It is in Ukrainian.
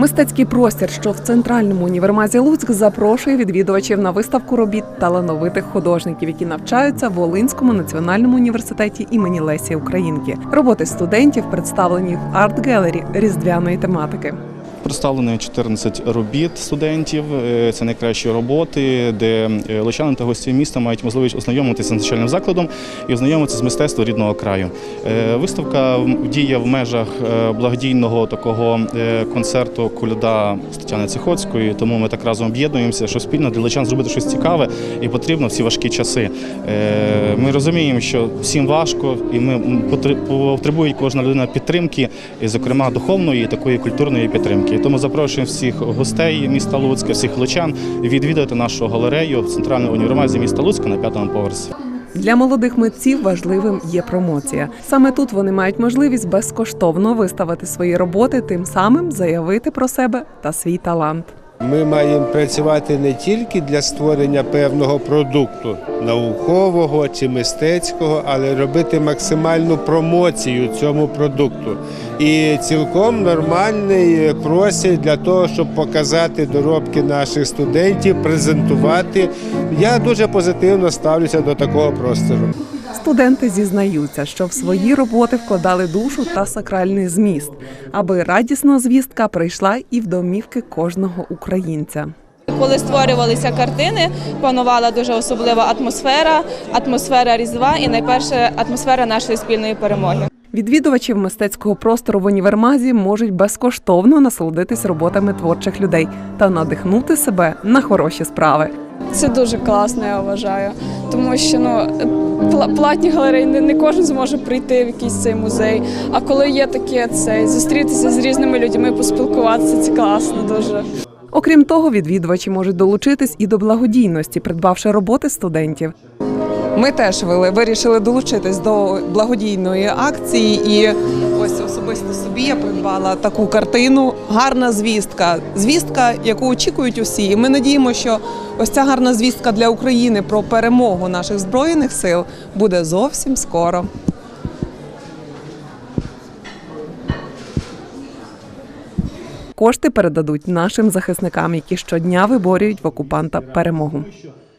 Мистецький простір, що в центральному універмазі Луцьк, запрошує відвідувачів на виставку робіт талановитих художників, які навчаються в Волинському національному університеті імені Лесі Українки. Роботи студентів представлені в арт-гелері різдвяної тематики. Представлено 14 робіт студентів. Е, Це найкращі роботи, де е, лучани та гості міста мають можливість ознайомитися з навчальним закладом і ознайомитися з мистецтвом рідного краю. Е, Виставка діє в межах благодійного такого концерту Кульда з Тетяни Цихоцької, тому ми так разом об'єднуємося, що спільно для лучан зробити щось цікаве і потрібно в ці важкі часи. Ми розуміємо, що всім важко, і ми потребує кожна людина підтримки, зокрема, духовної і такої культурної підтримки. Тому запрошуємо всіх гостей міста Луцька, всіх лучан відвідати нашу галерею в центральному універмазі міста Луцька на п'ятому поверсі. Для молодих митців важливим є промоція. Саме тут вони мають можливість безкоштовно виставити свої роботи, тим самим заявити про себе та свій талант. Ми маємо працювати не тільки для створення певного продукту наукового чи мистецького, але робити максимальну промоцію цьому продукту. І цілком нормальний простір для того, щоб показати доробки наших студентів, презентувати. Я дуже позитивно ставлюся до такого простору. Студенти зізнаються, що в свої роботи вкладали душу та сакральний зміст, аби радісна звістка прийшла і в домівки кожного українця. Коли створювалися картини, панувала дуже особлива атмосфера, атмосфера різдва і найперше атмосфера нашої спільної перемоги. Відвідувачів мистецького простору в універмазі можуть безкоштовно насолодитись роботами творчих людей та надихнути себе на хороші справи. Це дуже класно, я вважаю. Тому що ну платні галереї не, не кожен зможе прийти в якийсь цей музей. А коли є таке цей зустрітися з різними людьми, поспілкуватися, це класно дуже. Окрім того, відвідувачі можуть долучитись і до благодійності, придбавши роботи студентів. Ми теж вили- вирішили долучитись до благодійної акції, і ось особисто собі я придбала таку картину. Гарна звістка. Звістка, яку очікують усі. І ми надіємо, що ось ця гарна звістка для України про перемогу наших збройних сил буде зовсім скоро. Кошти передадуть нашим захисникам, які щодня виборюють в окупанта перемогу.